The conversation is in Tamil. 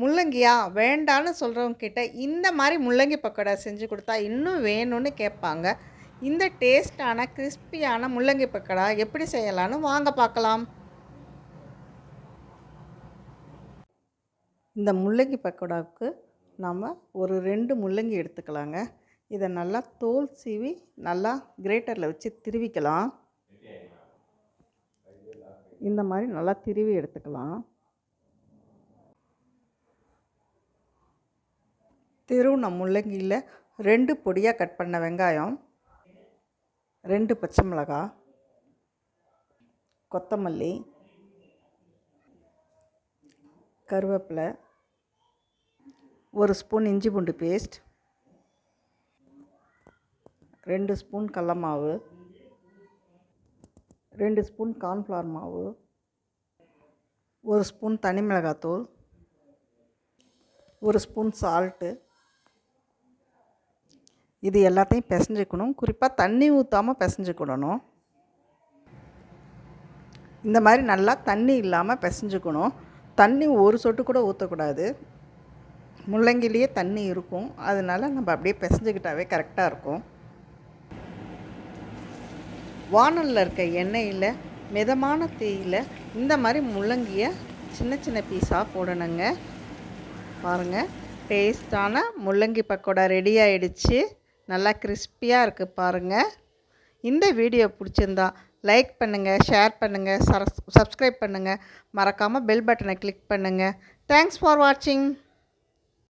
முள்ளங்கியா? வேண்டான்னு சொல்கிறவங்க கிட்ட இந்த மாதிரி முள்ளங்கி பக்கோடா செஞ்சு கொடுத்தா இன்னும் வேணும்னு கேட்பாங்க. இந்த டேஸ்டான கிறிஸ்பியான முள்ளங்கி பக்கோடா எப்படி செய்யலான்னு வாங்க பார்க்கலாம். இந்த முள்ளங்கி பக்கோடாவுக்கு நாம் ஒரு ரெண்டு முள்ளங்கி எடுத்துக்கலாங்க. இதை நல்லா தோல் சீவி நல்லா கிரேட்டரில் வச்சு திருவிக்கலாம். இந்த மாதிரி நல்லா திருவி எடுத்துக்கலாம். திருவுன முள்ளங்கியில் ரெண்டு பொடியாக கட் பண்ண வெங்காயம் ரெண்டு பச்சை மிளகாய் கொத்தமல்லி கருவேப்பிலை ஒரு ஸ்பூன் இஞ்சி பூண்டு பேஸ்ட் ரெண்டு ஸ்பூன் கடல மாவு ரெண்டு ஸ்பூன் கார்ன்ஃப்ளவர் மாவு ஒரு ஸ்பூன் தனி மிளகாத்தூள் ஒரு ஸ்பூன் சால்ட்டு இது எல்லாத்தையும் பிசைஞ்சுக்கணும். குறிப்பாக தண்ணி ஊற்றாமல் பிசைஞ்சுக்கிடணும். இந்த மாதிரி நல்லா தண்ணி இல்லாமல் பிசைஞ்சுக்கணும். தண்ணி ஒரு சொட்டு கூட ஊற்றக்கூடாது முள்ளங்கிலேயே தண்ணி இருக்கும். அதனால நம்ம அப்படியே பிசைஞ்சுக்கிட்டாவே கரெக்டாக இருக்கும். வானலில் இருக்க எண்ணெயில் மிதமான தீயில் இந்த மாதிரி முள்ளங்கியை சின்ன சின்ன பீஸாக போடணுங்க. பாருங்கள் டேஸ்டான முள்ளங்கி பக்கோடா ரெடி ஆயிடுச்சு. நல்லா கிறிஸ்பியாக இருக்குது பாருங்கள் இந்த வீடியோ பிடிச்சிருந்தா லைக் பண்ணுங்கள் ஷேர் பண்ணுங்கள் சரஸ் சப்ஸ்கிரைப் பண்ணுங்கள் மறக்காமல் பெல் பட்டனை கிளிக் பண்ணுங்கள் தேங்க்ஸ் ஃபார் வாட்சிங்